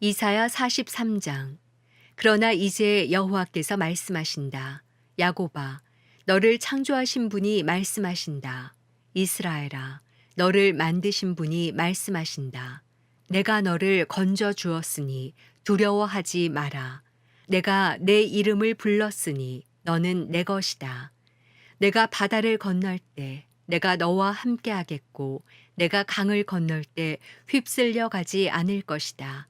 이사야 43장 그러나 이제 여호와께서 말씀하신다. 야곱아 너를 창조하신 분이 말씀하신다. 이스라엘아 너를 만드신 분이 말씀하신다. 내가 너를 건져 주었으니 두려워하지 마라. 내가 내 이름을 불렀으니 너는 내 것이다. 내가 바다를 건널 때 내가 너와 함께 하겠고 내가 강을 건널 때 휩쓸려 가지 않을 것이다.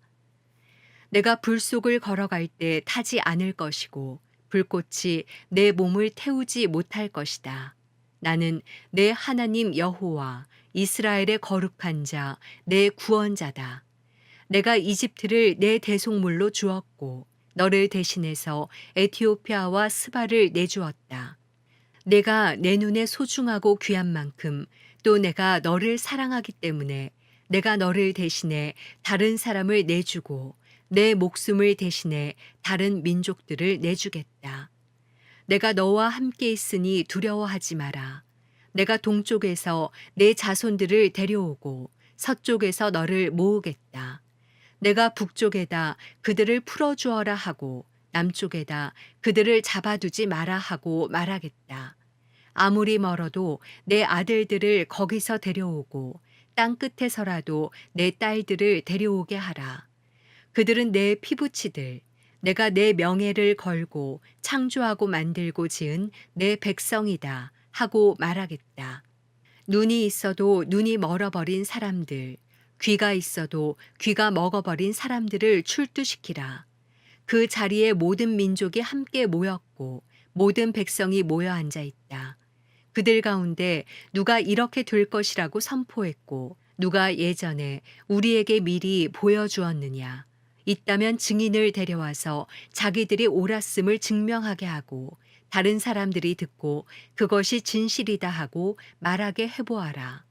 내가 불 속을 걸어갈 때 타지 않을 것이고 불꽃이 내 몸을 태우지 못할 것이다. 나는 내 하나님 여호와 이스라엘의 거룩한 자, 내 구원자다. 내가 이집트를 내 대속물로 주었고 너를 대신해서 에티오피아와 스바를 내주었다. 내가 내 눈에 소중하고 귀한 만큼 또 내가 너를 사랑하기 때문에 내가 너를 대신해 다른 사람을 내주고 내 목숨을 대신해 다른 민족들을 내주겠다. 내가 너와 함께 있으니 두려워하지 마라. 내가 동쪽에서 내 자손들을 데려오고 서쪽에서 너를 모으겠다. 내가 북쪽에다 그들을 풀어주어라 하고 남쪽에다 그들을 잡아두지 마라 하고 말하겠다. 아무리 멀어도 내 아들들을 거기서 데려오고 땅 끝에서라도 내 딸들을 데려오게 하라. 그들은 내 피부치들, 내가 내 명예를 걸고 창조하고 만들고 지은 내 백성이다 하고 말하겠다. 눈이 있어도 눈이 멀어버린 사람들, 귀가 있어도 귀가 먹어버린 사람들을 출두시키라. 그 자리에 모든 민족이 함께 모였고 모든 백성이 모여 앉아 있다. 그들 가운데 누가 이렇게 될 것이라고 선포했고 누가 예전에 우리에게 미리 보여주었느냐. 있다면 증인을 데려와서 자기들이 옳았음을 증명하게 하고 다른 사람들이 듣고 그것이 진실이다 하고 말하게 해보아라.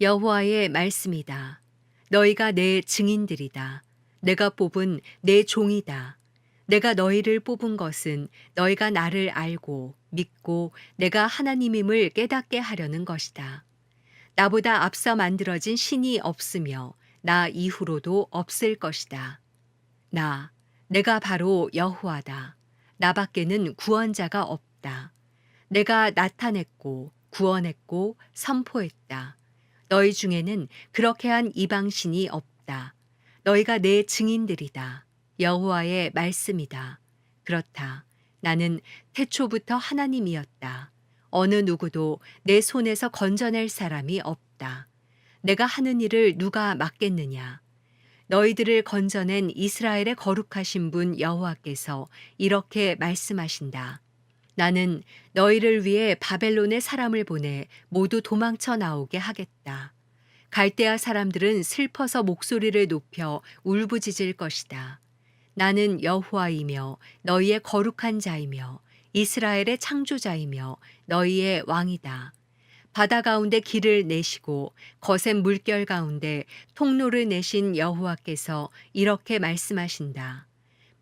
여호와의 말씀이다. 너희가 내 증인들이다. 내가 뽑은 내 종이다. 내가 너희를 뽑은 것은 너희가 나를 알고 믿고 내가 하나님임을 깨닫게 하려는 것이다. 나보다 앞서 만들어진 신이 없으며 나 이후로도 없을 것이다. 나, 내가 바로 여호와다. 나밖에는 구원자가 없다. 내가 나타냈고 구원했고 선포했다. 너희 중에는 그렇게 한 이방신이 없다. 너희가 내 증인들이다. 여호와의 말씀이다. 그렇다. 나는 태초부터 하나님이었다. 어느 누구도 내 손에서 건져낼 사람이 없다. 내가 하는 일을 누가 막겠느냐? 너희들을 건져낸 이스라엘의 거룩하신 분 여호와께서 이렇게 말씀하신다. 나는 너희를 위해 바벨론의 사람을 보내 모두 도망쳐 나오게 하겠다. 갈대아 사람들은 슬퍼서 목소리를 높여 울부짖을 것이다. 나는 여호와이며 너희의 거룩한 자이며 이스라엘의 창조자이며 너희의 왕이다. 바다 가운데 길을 내시고 거센 물결 가운데 통로를 내신 여호와께서 이렇게 말씀하신다.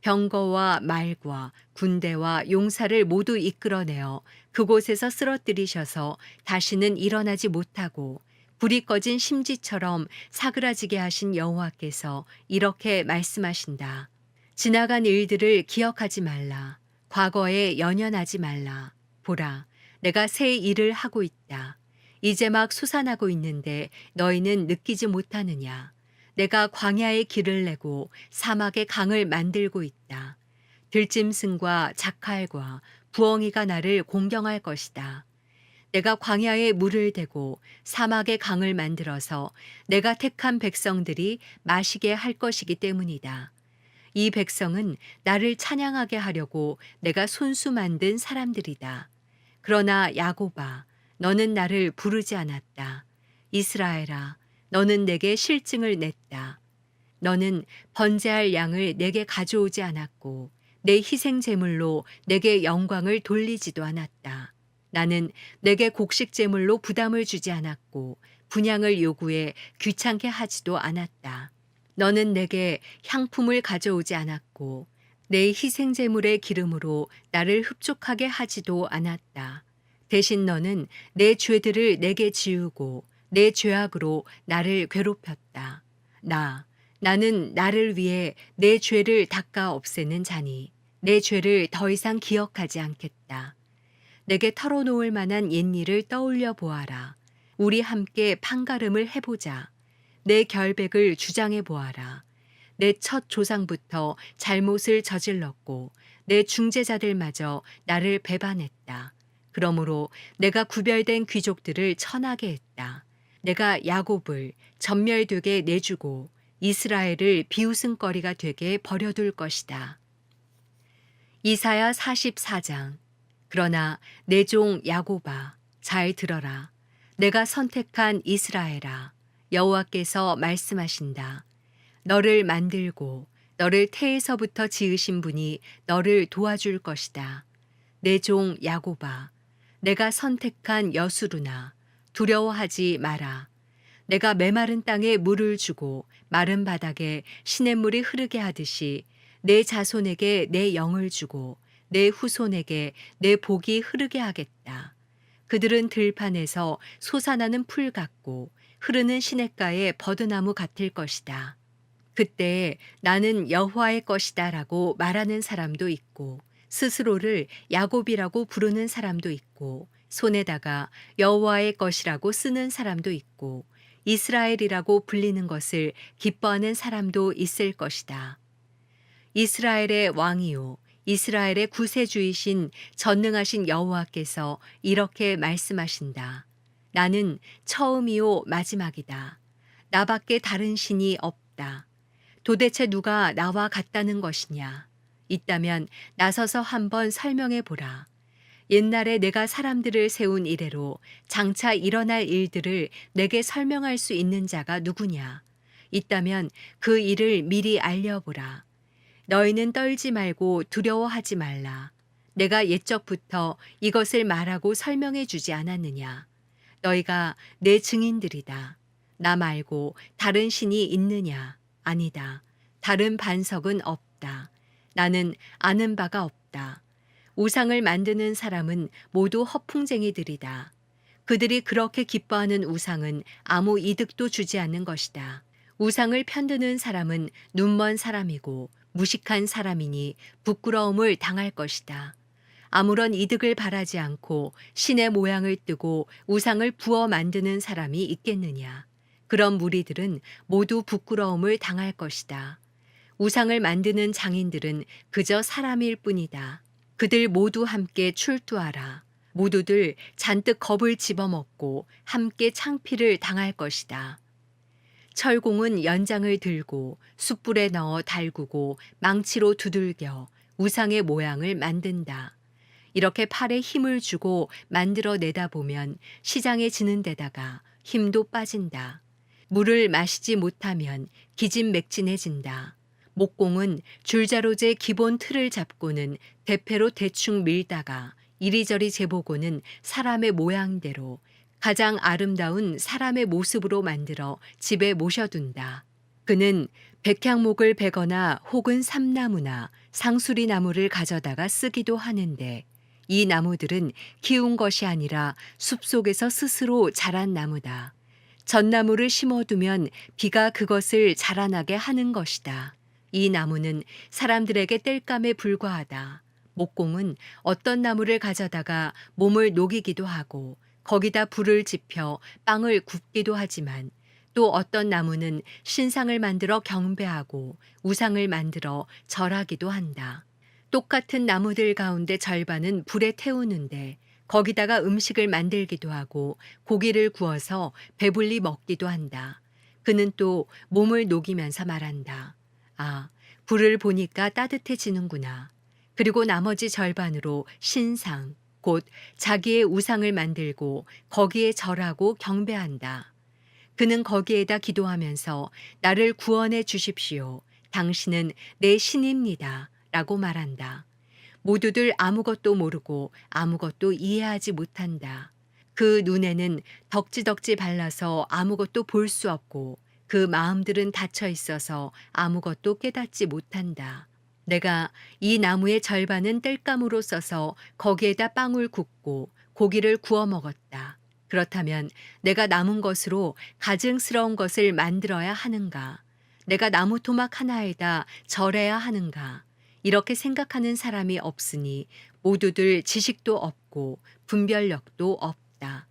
병거와 말과 군대와 용사를 모두 이끌어내어 그곳에서 쓰러뜨리셔서 다시는 일어나지 못하고 불이 꺼진 심지처럼 사그라지게 하신 여호와께서 이렇게 말씀하신다. 지나간 일들을 기억하지 말라. 과거에 연연하지 말라. 보라, 내가 새 일을 하고 있다. 이제 막 솟아나고 있는데 너희는 느끼지 못하느냐. 내가 광야의 길을 내고 사막의 강을 만들고 있다. 들짐승과 자칼과 부엉이가 나를 공경할 것이다. 내가 광야에 물을 대고 사막의 강을 만들어서 내가 택한 백성들이 마시게 할 것이기 때문이다. 이 백성은 나를 찬양하게 하려고 내가 손수 만든 사람들이다. 그러나 야곱아, 너는 나를 부르지 않았다. 이스라엘아, 너는 내게 실증을 냈다. 너는 번제할 양을 내게 가져오지 않았고 내 희생 제물로 내게 영광을 돌리지도 않았다. 나는 내게 곡식 제물로 부담을 주지 않았고 분양을 요구해 귀찮게 하지도 않았다. 너는 내게 향품을 가져오지 않았고 내 희생 제물의 기름으로 나를 흡족하게 하지도 않았다. 대신 너는 내 죄들을 내게 지우고 내 죄악으로 나를 괴롭혔다. 나, 나는 나를 위해 내 죄를 닦아 없애는 자니 내 죄를 더 이상 기억하지 않겠다. 내게 털어놓을 만한 옛일을 떠올려 보아라. 우리 함께 판가름을 해보자. 내 결백을 주장해 보아라. 내 첫 조상부터 잘못을 저질렀고 내 중재자들마저 나를 배반했다. 그러므로 내가 구별된 귀족들을 천하게 했다. 내가 야곱을 전멸되게 내주고 이스라엘을 비웃음거리가 되게 버려둘 것이다. 이사야 44장 그러나 내 종 야곱아 잘 들어라 내가 선택한 이스라엘아 여호와께서 말씀하신다 너를 만들고 너를 태에서부터 지으신 분이 너를 도와줄 것이다 내 종 야곱아 내가 선택한 여수루나 두려워하지 마라 내가 메마른 땅에 물을 주고 마른 바닥에 시냇물이 흐르게 하듯이 내 자손에게 내 영을 주고 내 후손에게 내 복이 흐르게 하겠다. 그들은 들판에서 솟아나는 풀 같고 흐르는 시냇가의 버드나무 같을 것이다. 그때 나는 여호와의 것이다라고 말하는 사람도 있고 스스로를 야곱이라고 부르는 사람도 있고 손에다가 여호와의 것이라고 쓰는 사람도 있고 이스라엘이라고 불리는 것을 기뻐하는 사람도 있을 것이다. 이스라엘의 왕이요 이스라엘의 구세주이신 전능하신 여호와께서 이렇게 말씀하신다. 나는 처음이요 마지막이다. 나밖에 다른 신이 없다. 도대체 누가 나와 같다는 것이냐? 있다면 나서서 한번 설명해 보라. 옛날에 내가 사람들을 세운 이래로 장차 일어날 일들을 내게 설명할 수 있는 자가 누구냐? 있다면 그 일을 미리 알려보라. 너희는 떨지 말고 두려워하지 말라. 내가 옛적부터 이것을 말하고 설명해 주지 않았느냐. 너희가 내 증인들이다. 나 말고 다른 신이 있느냐? 아니다. 다른 반석은 없다. 나는 아는 바가 없다. 우상을 만드는 사람은 모두 허풍쟁이들이다. 그들이 그렇게 기뻐하는 우상은 아무 이득도 주지 않는 것이다. 우상을 편드는 사람은 눈먼 사람이고 무식한 사람이니 부끄러움을 당할 것이다. 아무런 이득을 바라지 않고 신의 모양을 뜨고 우상을 부어 만드는 사람이 있겠느냐. 그런 무리들은 모두 부끄러움을 당할 것이다. 우상을 만드는 장인들은 그저 사람일 뿐이다. 그들 모두 함께 출두하라. 모두들 잔뜩 겁을 집어먹고 함께 창피를 당할 것이다. 철공은 연장을 들고 숯불에 넣어 달구고 망치로 두들겨 우상의 모양을 만든다. 이렇게 팔에 힘을 주고 만들어 내다 보면 시장에 지는 데다가 힘도 빠진다. 물을 마시지 못하면 기진맥진해진다. 목공은 줄자로제 기본 틀을 잡고는 대패로 대충 밀다가 이리저리 재보고는 사람의 모양대로 가장 아름다운 사람의 모습으로 만들어 집에 모셔둔다. 그는 백향목을 베거나 혹은 삼나무나 상수리 나무를 가져다가 쓰기도 하는데 이 나무들은 키운 것이 아니라 숲속에서 스스로 자란 나무다. 전나무를 심어두면 비가 그것을 자라나게 하는 것이다. 이 나무는 사람들에게 땔감에 불과하다. 목공은 어떤 나무를 가져다가 몸을 녹이기도 하고 거기다 불을 지펴 빵을 굽기도 하지만 또 어떤 나무는 신상을 만들어 경배하고 우상을 만들어 절하기도 한다. 똑같은 나무들 가운데 절반은 불에 태우는데 거기다가 음식을 만들기도 하고 고기를 구워서 배불리 먹기도 한다. 그는 또 몸을 녹이면서 말한다. 아, 불을 보니까 따뜻해지는구나. 그리고 나머지 절반으로 신상, 곧 자기의 우상을 만들고 거기에 절하고 경배한다. 그는 거기에다 기도하면서 나를 구원해 주십시오. 당신은 내 신입니다. 라고 말한다. 모두들 아무것도 모르고 아무것도 이해하지 못한다. 그 눈에는 덕지덕지 발라서 아무것도 볼 수 없고 그 마음들은 닫혀 있어서 아무것도 깨닫지 못한다. 내가 이 나무의 절반은 땔감으로 써서 거기에다 빵을 굽고 고기를 구워 먹었다. 그렇다면 내가 남은 것으로 가증스러운 것을 만들어야 하는가? 내가 나무 토막 하나에다 절해야 하는가? 이렇게 생각하는 사람이 없으니 모두들 지식도 없고 분별력도 없다.